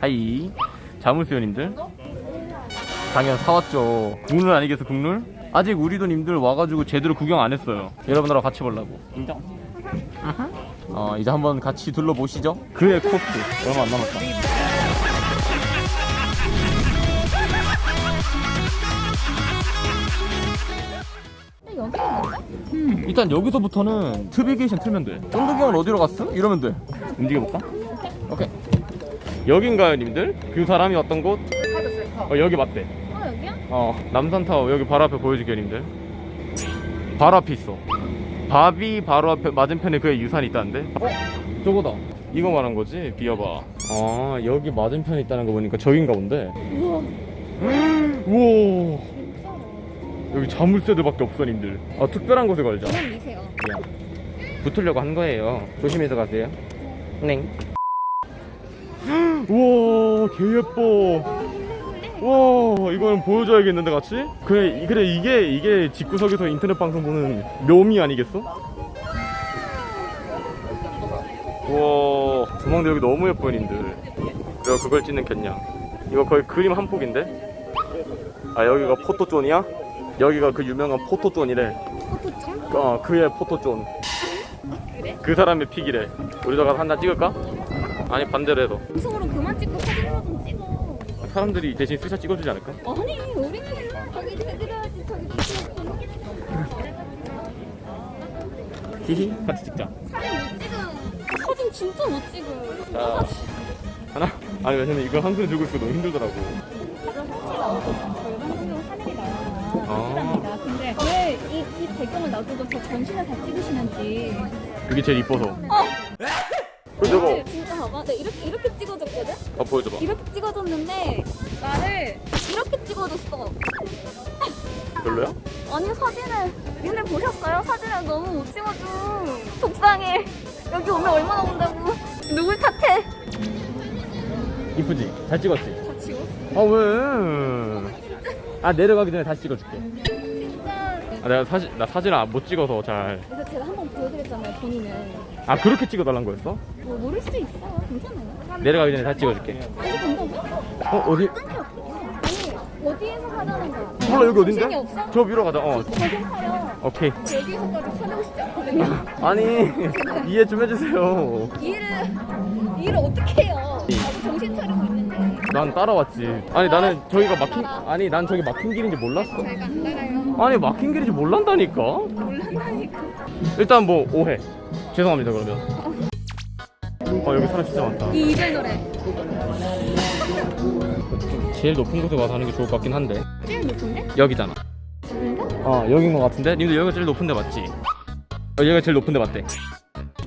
하이 자물쇠님들 당연 사왔죠 국룰 아니겠어 국룰? 아직 우리도 님들 와가지고 제대로 구경 안 했어요 여러분들하고 같이 보려고 인정? 어 이제 한번 같이 둘러보시죠 그의 코스 얼마 안 남았다 맞아? 일단 여기서부터는 트비게이션 틀면 돼 쫀득이 형은 어디로 갔어? 이러면 돼 움직여볼까? 오케이 여긴가요 님들? 그 사람이 왔던 곳? 어 여기 맞대. 어 여기야? 어 남산타워 여기 바로 앞에 보여줄게요 님들. 바로 앞에 있어. 바비 바로 앞에 맞은편에 그의 유산이 있다는데? 어? 저거다. 이거 말한 거지? 비어봐. 아 여기 맞은편에 있다는 거 보니까 저긴가 본데? 우와. 우와. 여기 자물쇠들밖에 없어 님들. 아 특별한 곳에 걸자. 그냥 미세요. 그냥 붙으려고 한 거예요. 조심해서 가세요. 넹 우와 개 예뻐 와 이거는 보여줘야겠는데 같이? 그래 이- 그래 이게 이게 집구석에서 인터넷 방송 보는 묘미 아니겠어? 우와 조망대 여기 너무 님들 내가 그걸 찍는 겠냐 이거 거의 그림 한 폭인데 아 여기가 포토존이야? 여기가 그 유명한 포토존이래 포토존? 어 그의 포토존 그래? 그 사람의 픽이래 우리도 가서 하나 찍을까? 아니 반대로 해서 음성으로 그만 찍고 사진으로 좀 찍어. 사람들이 대신 스샷 찍어주지 않을까? 아니 우리는 저기 제대로야지 저기 히히 같이 찍자. 사진 못 찍어 사진 진짜 못 찍어 자 하나? 아니 왜냐면 이걸 한 손에 들고 있으면 너무 힘들더라고. 아. 근데 왜이이 배경을 놔두고 저 전신을 다 찍으시는지. 이게 제일 이뻐서 어! 그럼 저거 나를 진짜 봐봐 내가 이렇게 이렇게 찍어줬거든? 아 보여줘봐 이렇게 찍어줬는데 나를 이렇게 찍어줬어 별로야? 아니 사진을 니네 보셨어요? 사진을 너무 못 찍어줘 속상해 여기 오면 얼마나 온다고 누굴 탓해 이쁘지? 잘 찍었지? 다 지웠어 아 왜? 아 내려가기 전에 다시 찍어줄게 아 내가 사진 나 사진을 안- 못 찍어서 잘. 아 그래서 제가 한 번 보여드렸잖아요 본인은. 그렇게 찍어달란 거였어? 뭐 모를 수 있어요 괜찮아요. 내려가기 전에 다시 찍어줄게. 간다고? 어 어디? 아니 어디에서 하자는 거야. 몰라 여기 정신이 어딘데? 없어? 저 위로 가자. 어. 저긴 하요 오케이. 여기서까지 화내고 싶지 않거든요. 아니 이해 좀 해주세요. 일을 일을 어떻게 해요? 나도 정신 차리고 있는데. 난 따라왔지. 아니 나는 저기가 막힌 아니 난 저기 막힌 길인지 몰랐어. 제가 안 따라요 아니 막힌 길인지 몰란다니까? 몰란다니까. 일단 뭐 오해. 죄송합니다 그러면. 어 여기 사람 진짜 많다. 이 이별 노래. 제일 높은 곳에 와서 하는 게 좋을 것 같긴 한데. 제일 높은데? 여기잖아? 어 여긴 것 같은데? 님들 여기가 제일 높은 데 맞지? 어 여기가 제일 높은 데 맞대.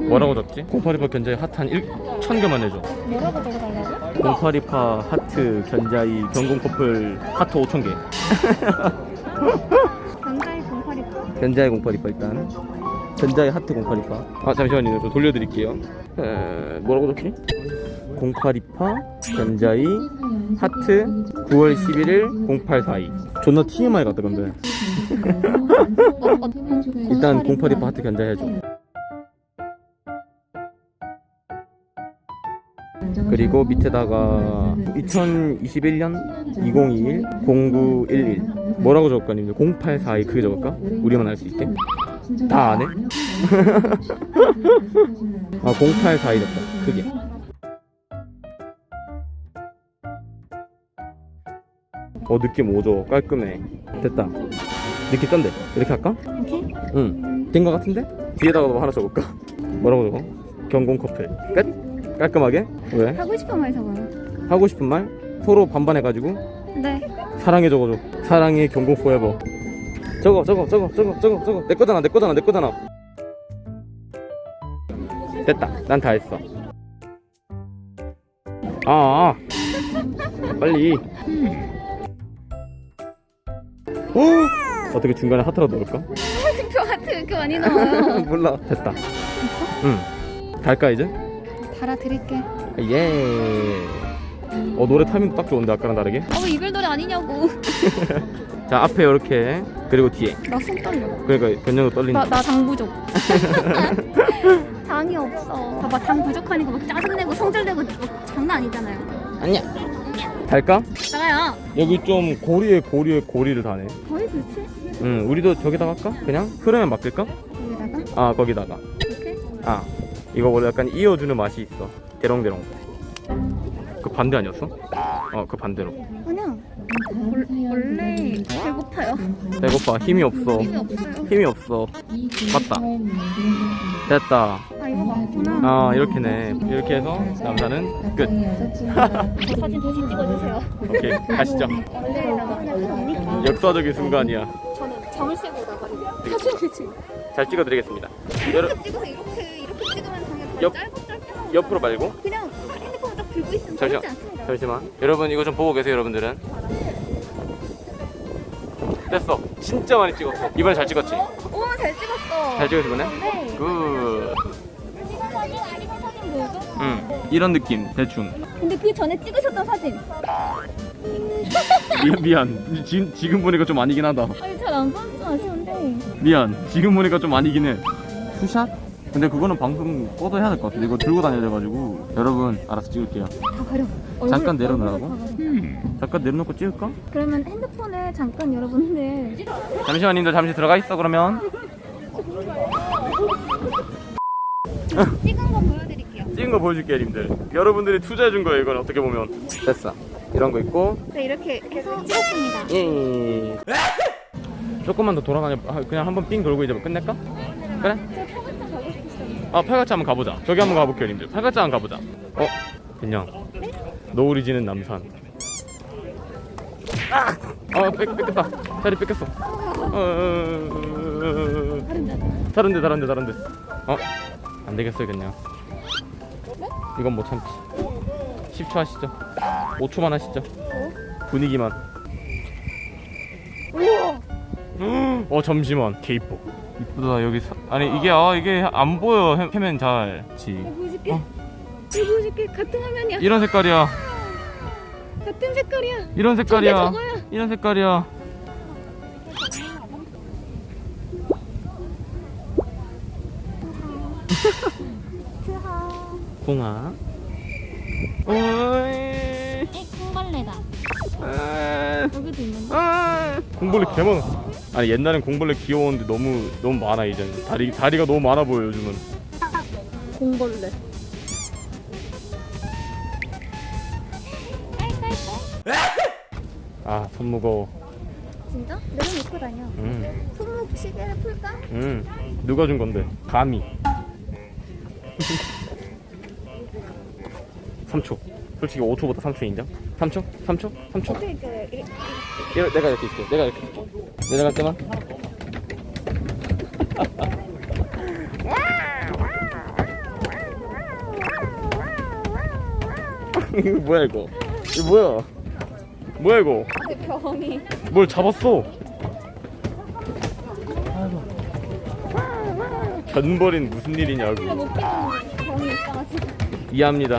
뭐라고 적지? 0828 견자이 핫한 1 1000개만 해줘. 뭐라고 적어달라고? 0828 하트 견자이 경공 커플 하트 5000개. 견자이 0828 견자이 0828 일단. 견자이 하트 0828아 잠시만요. 저 돌려드릴게요. 에, 뭐라고 적지? 0828 견자이 하트 9월 11일 0842 존나 TMI 같다 근데. 일단 0828 하트 견자이 해줘 그리고 밑에다가 2021년 2021 0911 뭐라고 적을까 님들 0842 그게 적을까? 우리만 알 수 있게 다 아네? 아 0842 적다 그게 어 느낌 오죠 깔끔해 됐다 느낌 짠데 이렇게 할까? 오케이 응 된 거 같은데? 뒤에다가 뭐 하나 적을까? 뭐라고 적어? 경공 커플 끝? 깔끔하게? 왜? 하고 싶은 말 적어요. 하고 싶은 말? 서로 반반해가지고? 네. 사랑해 적어줘. 사랑해 경공 포에버 저거 저거 저거 저거 저거 저거 내 거잖아 내 거잖아 내 거잖아. 됐다. 난 다 했어. 아, 아. 빨리. 오! 어떻게 중간에 하트라도 넣을까? 표 하트 왜 이렇게 많이 나와요. 몰라. 됐다. 응. 갈까 이제? 달아드릴게 예 어 노래 타이밍도 딱 좋은데 아까랑 다르게 어 이별 노래 아니냐고 자 앞에 이렇게 그리고 뒤에 나 손 떨려 그러니까 변형도 떨린다 나, 나 당 부족 당이 없어 봐봐 당 부족하니까 막 짜증내고 성질내고 막 장난 아니잖아요 안녕. 갈까? 나가요. 여기 좀 고리에 고리에 고리를 다네. 거의 그렇지? 응, 우리도 저기다 갈까? 그냥 흐름에 맡길까? 여기다가 아, 거기다가. 이렇게. 아, 이거 원래 약간 이어주는 맛이 있어. 대롱대롱. 그 반대 아니었어? 어, 그 반대로. 아니야. 월- 원래 배고파요. 배고파. 힘이 없어. 힘이 없어요. 힘이 없어. 맞다. 됐다. 아 이거 맞구나. 아, 이렇게네. 이렇게 해서 남자는 끝. 저 사진 대신 찍어주세요. 오케이, 가시죠. 원래 나가면 됩니까? 역사적인 순간이야. 저는 잠을 쇠고 나가려고요. 사진 대신. 잘 찍어드리겠습니다. 여러, 찍어서 이렇게 옆- 짧고 짧게 나오죠. 옆으로 말고. 그냥 핸드폰 딱 들고 있으면 잠시만. 않습니다. 잠시만. 여러분 이거 좀 보고 계세요, 여러분들은. 됐어. 진짜 많이 찍었어. 이번에 잘 찍었지? 오, 잘 찍었어. 잘 찍었어, 이번에? 네. 굿. 찍은 사진 아니면 사진 뭐죠? 응. 이런 느낌, 대충. 근데 그 전에 찍으셨던 사진. 미안, 미안. 지금, 지금 보니까 좀 아니긴 하다. 아니 잘안 보면 좀 아쉬운데. 미안. 지금 보니까 좀 아니긴 해. 투샷? 근데 그거는 방송 꺼도 해야 될 것 같아. 이거 들고 다녀야 돼가지고. 여러분, 알아서 찍을게요. 다 가려. 얼굴- 잠깐 내려놓으라고? 다 가려. 잠깐 내려놓고 찍을까? 그러면 핸드폰을 잠깐 여러분들 잠시만, 님들 잠시 들어가 있어, 그러면. 찍은 거 보여드릴게요. 찍은 거 보여줄게, 님들. 여러분들이 투자해준 거예요, 이건 어떻게 보면. 됐어. 이런 거 있고. 네 이렇게 해서 찍었습니다. 예. 조금만 더 돌아다녀. 아, 그냥 한번 삥 돌고 이제 뭐 끝낼까? 그래? 저 아, 팔각자 한번 가보자. 저기 한번 가볼게요, 님들. 팔각자 한번 가보자. 어, 그냥 노을이 지는 남산. 아, 아, 뺏, 뺏겼다. 자리 뺏겼어. 어, 어, 어, 다른데, 다른데, 다른데. 어, 안 되겠어요, 그냥. 이건 못 참지. 10초 하시죠. 5초만 하시죠. 분위기만. 어 잠시만 개 이뻐 이쁘다 여기 사... 아니 이게 아 이게 안 보여 해- 해면 잘 지. 보여줄게. 어. 이거 보여줄게. 같은 화면이야. 이런 색깔이야 같은 색깔이야. 이런 색깔이야 저거야. 이런 색깔이야. 공아 오이 에, 콩벌레다. 아, 여기도 있는데. 아. 공벌레 개 많아 아니 옛날엔 공벌레 귀여웠는데 너무 너무 많아 이제는 다리 다리가 너무 많아 보여 요즘은 공벌레. 아 손 무거워 진짜? 내려놓고 다녀. 음. 손목 시계를 풀까? 음 누가 준 건데 감히 3초 솔직히 5초보다 3초 인정? 3초? 3초? 3초? 어떻게 이렇게 이렇게 이러, 내가 이렇게 있을게 내가 이렇게 있을게 내려갈 때만. 이거 뭐야 이거? 이거 뭐야? 뭐야 이거? 제 병이 뭘 잡았어? 견벌인 무슨 일이냐고. 이해합니다.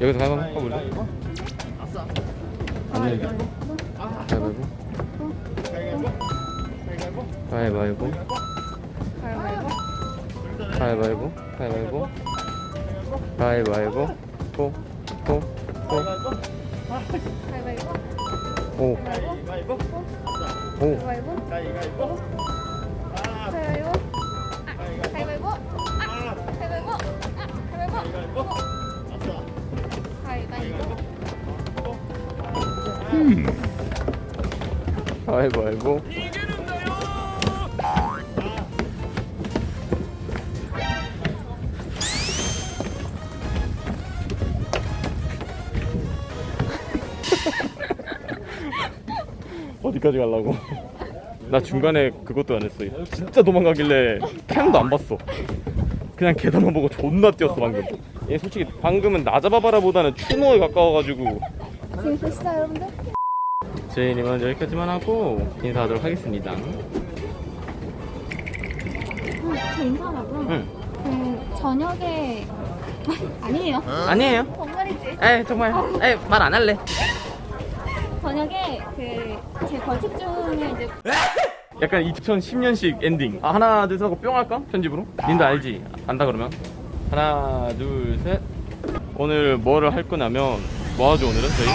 여기서 가만 해볼래? 가위바위보 가위바위보 가위바위보 가위바위보 가위바위보 가위바위보 오오 가위바위보 가위바위보 가위바위보 가위바위보 가위바위보 어디까지 가려고? 나 중간에 그것도 안 했어. 진짜 도망가길래 캠도 안 봤어. 그냥 계단만 보고 존나 뛰었어 방금. 얘 솔직히 방금은 나 잡아봐라보다는 추노에 가까워가지고 재밌으시죠 여러분들? 저희님은 여기까지만 하고 인사하도록 하겠습니다. 음, 저 인사하고 응. 그 저녁에 아니에요 아니에요. 정말이지 에 정말. 에 말 안 할래. 저녁에 그 제 벌칙 중에 이제 약간 2010년식 엔딩. 아, 하나 둘 셋 하고 뿅 할까? 편집으로? 님도 알지? 안다 그러면? 하나 둘 셋 오늘 뭐를 할 거냐면 뭐 하죠 오늘은 저희?